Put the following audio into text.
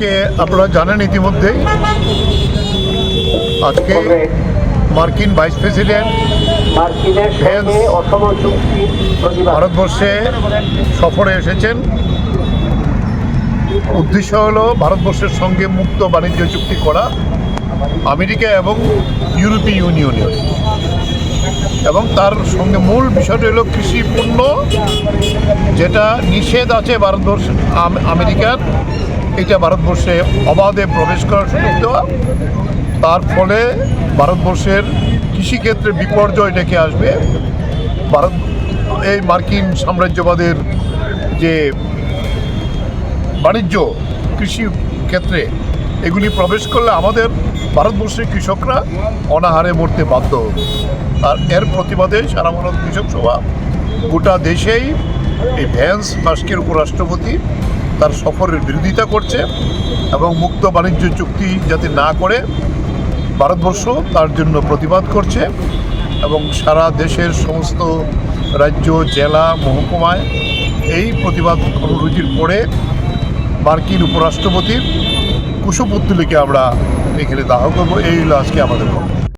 আজকে আপনারা জানেন ইতিমধ্যেই আজকে মার্কিন ভাইস প্রেসিডেন্ট ভেন্স ভারতবর্ষে সফরে এসেছেন। উদ্দেশ্য হলো ভারতবর্ষের সঙ্গে মুক্ত বাণিজ্য চুক্তি করা আমেরিকা এবং ইউরোপীয় ইউনিয়নের এবং তার সঙ্গে মূল বিষয়টা হলো কৃষি পণ্য যেটা নিষেধ আছে ভারতবর্ষ আম- আমেরিকার। এটা ভারতবর্ষে অবাধে প্রবেশ করার সুযোগ দেওয়া, তার ফলে ভারতবর্ষের কৃষিক্ষেত্রে বিপর্যয় ডেকে আসবে। ভারত, এই মার্কিন সাম্রাজ্যবাদের যে বাণিজ্য কৃষি ক্ষেত্রে এগুলি প্রবেশ করলে আমাদের ভারতবর্ষের কৃষকরা অনাহারে মরতে বাধ্য হবে। আর এর প্রতিবাদে সারা ভারত কৃষক সভা গোটা দেশেই এই ভ্যান্স মাস্কের উপরাষ্ট্রপতি তার সফরের বিরোধিতা করছে এবং মুক্ত বাণিজ্য চুক্তি যাতে না করে ভারতবর্ষ তার জন্য প্রতিবাদ করছে এবং সারা দেশের সমস্ত রাজ্য, জেলা, মহকুমায় এই প্রতিবাদ কর্মসূচির পরে মার্কিন উপরাষ্ট্রপতির কুশপুত্তলিকে আমরা এখানে দাহ করব। এই হলো আজকে আমাদের কর্ম